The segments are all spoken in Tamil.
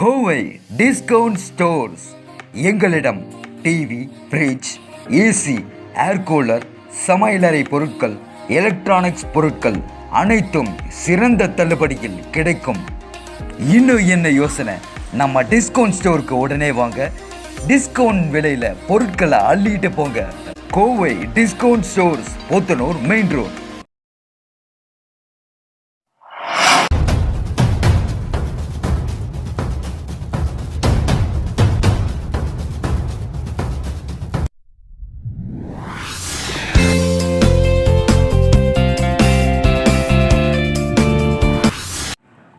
Kovai discount stores. எங்களிடம் TV fridge AC air cooler சமையலறை பொருட்கள் எலக்ட்ரானிக்ஸ் பொருட்கள் அனைத்தும் சிறந்த தள்ளுபடியில் கிடைக்கும். இன்னும் என்ன யோசனை? நம்ம டிஸ்கவுண்ட் ஸ்டோருக்கு உடனே வாங்க. டிஸ்கவுண்ட் விலையில் பொருட்களை அள்ளிட்டு போங்க. Kovai discount stores Pothanur main road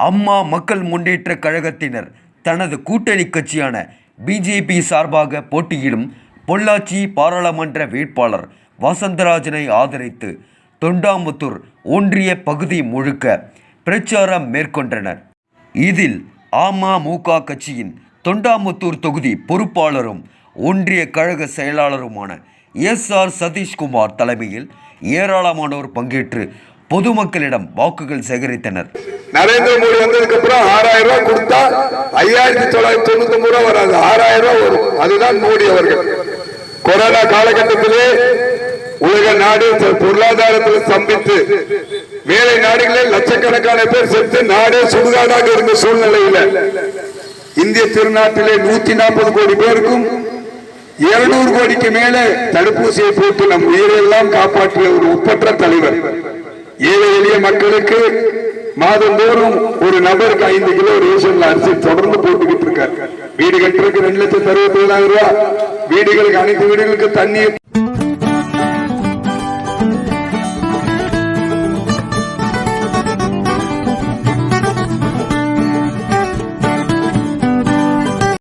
Amma Makkal Munnetra கழகத்தினர் தனது கூட்டணி கட்சியான பிஜேபி சார்பாக போட்டியிடும் பொள்ளாச்சி பாராளுமன்ற வேட்பாளர் வசந்தராஜனை ஆதரித்து தொண்டாமுத்தூர் ஒன்றிய பகுதி முழுக்க பிரச்சாரம் மேற்கொண்டனர். இதில் அமமுக கட்சியின் தொண்டாமுத்தூர் தொகுதி பொறுப்பாளரும் ஒன்றிய கழக செயலாளருமான எஸ் ஆர் சதீஷ்குமார் தலைமையில் ஏராளமானோர் பங்கேற்று பொதுமக்களிடம் வாக்குகள் சேகரித்தனர். நரேந்திர மோடி வந்ததுக்கு அப்புறம் ஆறாயிரம் ரூபாய் கொடுத்தா ஐயாயிரத்தி தொள்ளாயிரத்தி தொண்ணூத்தி ஒன்பது ரூபாய் வராது. ஆறாயிரம் ரூபாய் வரும். அதுதான் மோடி அவர்கள். கொரோனா காலகட்டத்திலே உலக நாடு பொருளாதாரத்தில் சம்பித்து வேலை நாடுகளில் லட்சக்கணக்கான பேர் செத்து நாடே சுடுகாடாக இருந்த சூழ்நிலையில இந்திய திருநாட்டிலே நூத்தி நாற்பது கோடி பேருக்கும் இருநூறு கோடிக்கு மேலே தடுப்பூசியை போட்டு நம் உயிரெல்லாம் காப்பாற்றிய ஒரு ஒப்பற்ற தலைவர். ஏழை எளிய மக்களுக்கு மாதந்தோறும் ஒரு நபருக்கு ஐந்து கிலோ ரேஷன்ல அரிசி தொடர்ந்து போட்டுக்கிட்டு இருக்காரு. வீடு கட்டுறதுக்கு ரெண்டு லட்சத்தி அறுபத்தி ஏழாயிரம் ரூபாய் வீடுகளுக்கு அனைத்து வீடுகளுக்கு தண்ணீர்.